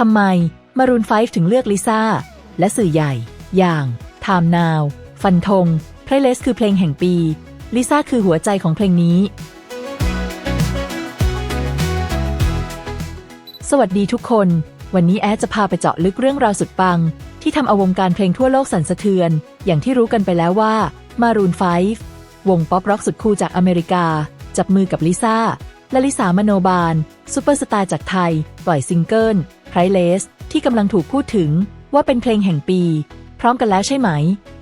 ทำไมมารูนไฟถึงเลือกลิซ่า และสื่อใหญ่ อย่าง Time Now ฟันธง p l a y l i s คือเพลงแห่งปี ลิซ่าคือหัวใจของเพลงนี้ สวัสดีทุกคน วันนี้แอดจะพาไปเจาะลึกเรื่องราวสุดปัง ที่ทำเอาวงการเพลงทั่วโลกสั่นสะเทือน อย่างที่รู้กันไปแล้วว่ามารูนไฟวงป๊อปร็อกสุดคูลจากอเมริกา จับมือกับลิซ่าและลิสามโนบาลซูเปอร์สตาร์จากไทย ปล่อยซิงเกิล ไพรเลสที่กำลังถูกพูดถึงว่าเป็นเพลงแห่งปี พร้อมกันแล้วใช่ไหม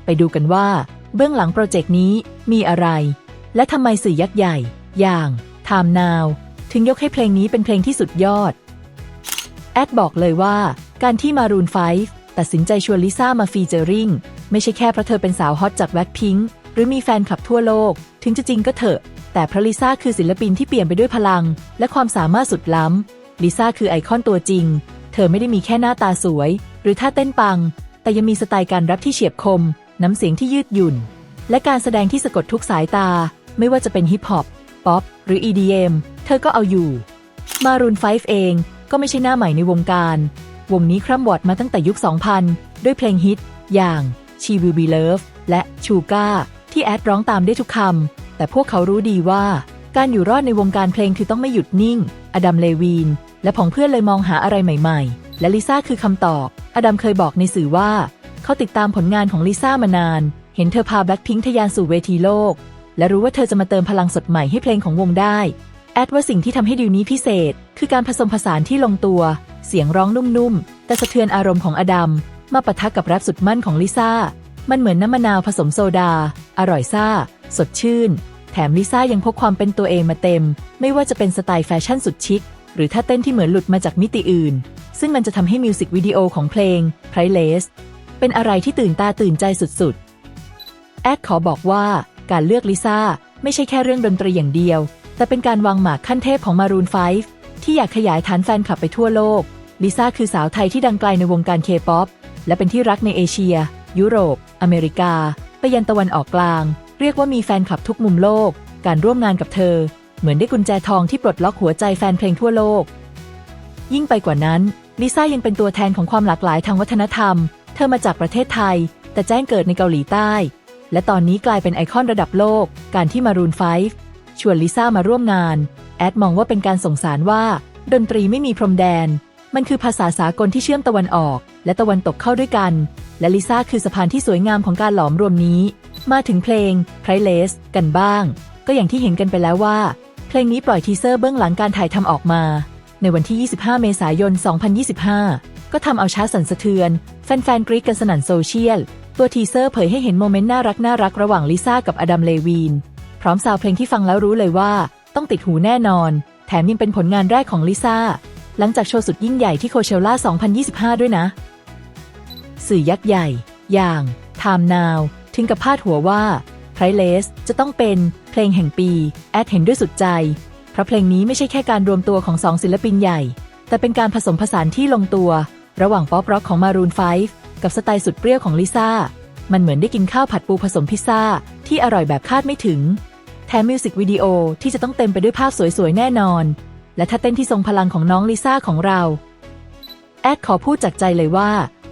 ไปดูกันว่า เบื้องหลังโปรเจกต์นี้มีอะไร และทำไมสื่อยักษ์ใหญ่ อย่าง Time Now ถึงยกให้เพลงนี้เป็นเพลงที่สุดยอด แอดบอกเลยว่า การที่มารูนไฟตัดสินใจชวนลิซ่ามาฟีเจอริงไม่ใช่แค่เพราะเธอเป็นสาวฮอตจากแบ็คพิงค์หรือมีแฟนคลับทั่วโลก ถึงจะจริงก็เถอะ แต่เพราะลิซ่าคือศิลปินที่เปลี่ยนไปด้วยพลัง และความสามารถสุดล้ำลิซ่าคือไอคอนตัวจริง เธอไม่ได้มีแค่หน้าตาสวย หรือท่าเต้นปัง แต่ยังมีสไตล์การรับที่เฉียบคม น้ำเสียงที่ยืดหยุ่น และการแสดงที่สะกดทุกสายตา ไม่ว่าจะเป็นฮิปฮอป ป๊อป หรือ EDM เธอก็เอาอยู่ มารูนไฟเอง ก็ไม่ใช่หน้าใหม่ในวงการ วงนี้คร่ำวอดมาตั้งแต่ยุค 2000 ด้วยเพลงฮิต อย่าง She Will Be Love และ Sugar ที่แอดร้องตามได้ทุกคำ แต่พวกเขารู้ดีว่า การอยู่รอดในวงการเพลงคือต้องไม่หยุดนิ่ง อดัม เลวีน และผองเพื่อนเลยมองหาอะไรใหม่ ๆ และลิซ่าคือคำตอบ อดัมเคยบอกในสื่อว่า เขาติดตามผลงานของลิซ่ามานาน เห็นเธอพาแบล็คพิงค์ทะยานสู่เวทีโลก และรู้ว่าเธอจะมาเติมพลังสดใหม่ให้เพลงของวงได้ แอดว่าสิ่งที่ทำให้ดิวนี้พิเศษ คือการผสมผสานที่ลงตัว เสียงร้องนุ่มๆ แต่สะเทือนอารมณ์ของอดัมมาปะทะกับแรปสุดมั่นของลิซ่า มันเหมือนน้ำมะนาวผสมโซดา อร่อยซ่า สดชื่น แถมลิซ่ายังพกความเป็นตัวเองมาเต็ม ไม่ว่าจะเป็นสไตล์แฟชั่นสุดชิค หรือท่าเต้นที่เหมือนหลุดมาจากมิติอื่น ซึ่งมันจะทำให้มิวสิกวิดีโอของเพลง Priceless เป็นอะไรที่ตื่นตาตื่นใจสุดๆ แอดขอบอกว่าการเลือกลิซ่าไม่ใช่แค่เรื่องดนตรีอย่างเดียว แต่เป็นการวางหมากขั้นเทพของมารูนไฟที่อยากขยายฐานแฟนคลับไปทั่วโลก ลิซ่าคือสาวไทยที่ดังไกลในวงการเคป๊อปและเป็นที่รักในเอเชีย ยุโรป อเมริกา ไปยันตะวันออกกลาง เรียกว่ามีแฟนคลับทุกมุมโลก การร่วมงานกับเธอ เหมือนได้กุญแจทองที่ปลดล็อกหัวใจแฟนเพลงทั่วโลก ยิ่งไปกว่านั้นลิซ่ายังเป็นตัวแทนของความหลากหลายทางวัฒนธรรม เธอมาจากประเทศไทย แต่แจ้งเกิดในเกาหลีใต้ และตอนนี้กลายเป็นไอคอนระดับโลก การที่มารูนไฟชวนลิซ่ามาร่วมงาน แอดมองว่าเป็นการส่งสารว่า ดนตรีไม่มีพรมแดน มันคือภาษาสากลที่เชื่อมตะวันออก และตะวันตกเข้าด้วยกัน และลิซ่าคือสะพานที่สวยงามของการหลอมรวมนี้ มาถึงเพลง Priceless กันบ้าง ก็อย่างที่เห็นกันไปแล้วว่า เพลงนี้ปล่อยทีเซอร์เบื้องหลังการถ่ายทำออกมา ในวันที่ 25 เมษายน 2025 ก็ทำเอาช้าสั่นสะเทือน แฟนๆ กรี๊ดกันสนั่นโซเชียล ตัวทีเซอร์เผยให้เห็นโมเมนต์น่ารักน่ารักระหว่างลิซ่ากับอดัมเลวีน พร้อมซาวเพลงที่ฟังแล้วรู้เลยว่า ต้องติดหูแน่นอน แถมยังเป็นผลงานแรกของลิซ่าหลังจากโชว์สุดยิ่งใหญ่ที่โคเชลล่า 2025 ด้วยนะ สื่อยักษ์ใหญ่ อย่าง Time Now ถึงกับพาดหัวว่า Priceless จะต้องเป็นเพลงแห่งปี แอดเห็นด้วยสุดใจ เพราะเพลงนี้ไม่ใช่แค่การรวมตัวของสองศิลปินใหญ่ แต่เป็นการผสมผสานที่ลงตัว ระหว่างป๊อปร็อกของ Maroon 5 กับสไตล์สุดเปรี้ยวของลิซ่า มันเหมือนได้กินข้าวผัดปูผสมพิซซ่า ที่อร่อยแบบคาดไม่ถึง แถมมิวสิกวิดีโอที่จะต้องเต็มไปด้วยภาพสวยๆแน่นอน และถ้าเต้นที่ทรงพลังของน้องลิซ่าของเรา แอดขอพูดจากใจเลยว่า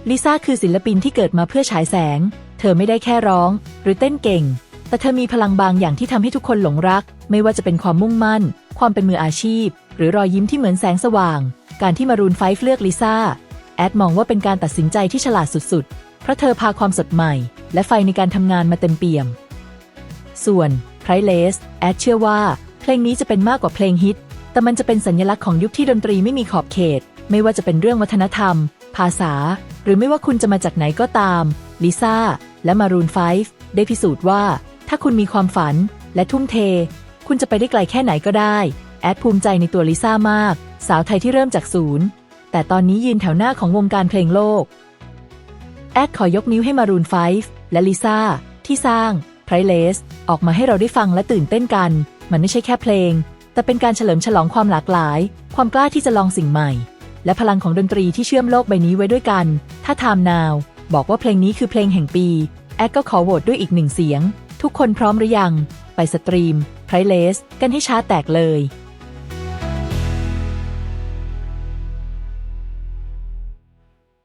ลิซ่าคือศิลปินที่เกิดมาเพื่อฉายแสง เธอไม่ได้แค่ร้อง หรือเต้นเก่ง แต่เธอมีพลังบางอย่างที่ทำให้ทุกคนหลงรัก ไม่ว่าจะเป็นความมุ่งมั่น ความเป็นมืออาชีพ หรือรอยยิ้มที่เหมือนแสงสว่าง การที่มารูนไฟฟเลือกลิซ่า แอดมองว่าเป็นการตัดสินใจที่ฉลาดสุดๆ เพราะเธอพาความสดใหม่ และไฟในการทำงานมาเต็มเปี่ยม ส่วน Priceless แอดเชื่อว่า เพลงนี้จะเป็นมากกว่าเพลงฮิต แต่มันจะเป็นสัญลักษณ์ของยุคที่ดนตรีไม่มีขอบเขต ไม่ว่าจะเป็นเรื่องวัฒนธรรม ภาษา หรือไม่ว่าคุณจะมาจากไหนก็ตามลิซ่าและมารูนไฟได้พิสูจน์ว่า ถ้าคุณมีความฝันและทุ่มเท คุณจะไปได้ไกลแค่ไหนก็ได้ แอดภูมิใจในตัวลิซ่ามาก สาวไทยที่เริ่มจากศูนย์ แต่ตอนนี้ยืนแถวหน้าของวงการเพลงโลก แอดขอยกนิ้วให้มารูนไฟและลิซ่าที่สร้าง Priceless ออกมาให้เราได้ฟังและตื่นเต้นกัน มันไม่ใช่แค่เพลง แต่เป็นการเฉลิมฉลองความหลากหลาย ความกล้าที่จะลองสิ่งใหม่ และพลังของดนตรีที่เชื่อมโลกใบนี้ไว้ด้วยกัน ถ้า Time Now บอกว่าเพลงนี้คือเพลงแห่งปี แอดก็ขอโหวตด้วยอีกหนึ่งเสียง ทุกคนพร้อมหรือยัง ไปสตรีมไพรเลส กันให้ช้าแตกเลย